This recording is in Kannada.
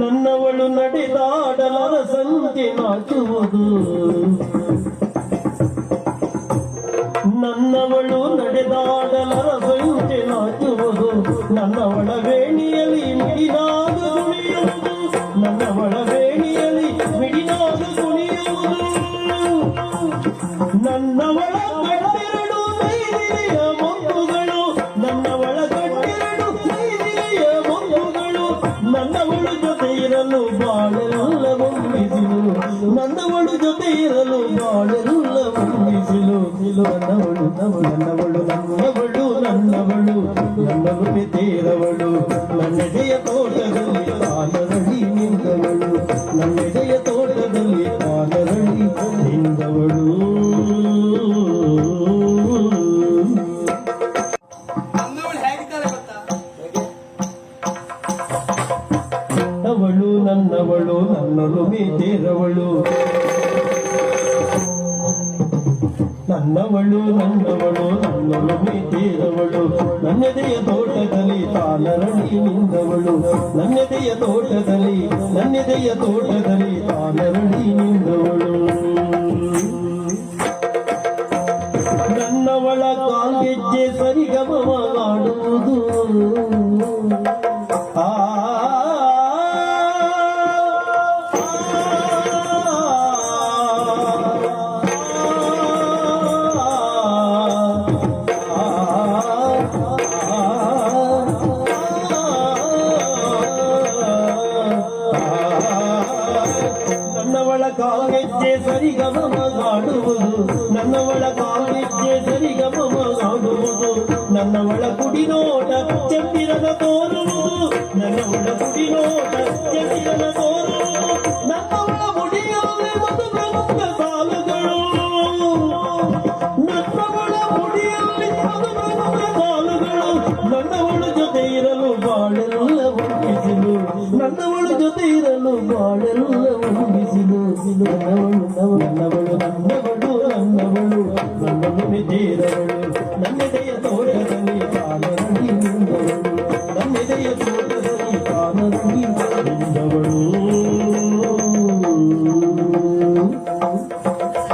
ನನ್ನವಳು ನಡೆದಾಡಲರ ಸಂಖ್ಯೆ ನಾಚುವುದು ನನ್ನವಳು ನಡೆದಾಡಲರ ಸಂಖ್ಯೆ ನಾಚುವುದು ನನ್ನವಳ ವೇಣಿಯಲ್ಲಿ ಮಿಡಿನಾದ ಕುಣಿಯುವುದು ನನ್ನವಳ ವೇಣಿಯಲ್ಲಿ ಮಿಡಿನಾದ ಕುಣಿಯುವುದು ನನ್ನವಳ ಗಡ್ಡೆರಡು ನೈದಿರಿಯ ಮೊಗ್ಗುಗಳು ನನ್ನವಳ ಗಡ್ಡೆರಡು ನೈದಿರಿಯ ಮೊಗ್ಗುಗಳು ನನ್ನವಳು ಜೊತೆ ಇರಲು ಬಾಳೆಲ್ಲ ಮುಂದಿಸಿಲು ನನ್ನವಳು ಜೊತೆ ಇರಲು ಬಾಳೆಲ್ಲ ಮುಂದಿಸಿಲು ನನ್ನವಳು ನವಳು ನನ್ನವಳು ನನ್ನವಳು ನನ್ನವಳು ನನ್ನವಳು ತೀರವಳು ನನ್ನೆದೆಯ ತೋಟದಲ್ಲಿ ಕಾಲರಳಿ ನಿಂತವಳು ನನ್ನೆದೆಯ ತೋಟದಲ್ಲಿ ನನ್ನವಳು ನನ್ನಲು ಮೀತಿರವಳು. ನನ್ನವಳು ನನ್ನವಳು ನನ್ನಲು ಮೀತಿರವಳು. ನನ್ನದೆಯ ತೋಟದಲ್ಲಿ ತಾನರಳಿ ನಿಂದವಳು. ನನ್ನೆದೆಯ ತೋಟದಲ್ಲಿ, ನನ್ನದೆಯ ತೋಟದಲ್ಲಿ ತಾನರಳಿ ನಿಂದವಳು. ನನ್ನವಳ ಕಾಲ್ಗೆಜ್ಜೆ ಸರಿಗಮವಾಡುವುದು ನನ್ನವಳ ಕಾಲ್ಗೆಜ್ಜೆ ಸರಿಗಮವಾಡುವುದು ನನ್ನವಳ ಕಾಲ್ಗೆಜ್ಜೆ ಸರಿಗಮವಾಡುವುದು ನನ್ನವಳ ಕುಡಿನೋಟ ಚಂದಿರನ ತೋರುವುದು. ನನ್ನವಳ ಕುಡಿನೋಟ ಚಂದಿರನ ತೋರುವುದು. ನನ್ನವಳ ಮುಡಿಯ ಸಾಲುಗಳು. ನನ್ನವಳ ಸಾಲುಗಳು. ಜೊತೆ ಇರಲು ಬಾಳೆಲ್ಲ ಬಿಸಿಲು ನನ್ನವಳ ಜೊತೆ ಇರಲು ಬಾಳೆಲ್ಲ నన్నవడు నన్నవడు నన్నవడు నన్నవడు నన్నవడు నన్నవడు నన్నవడు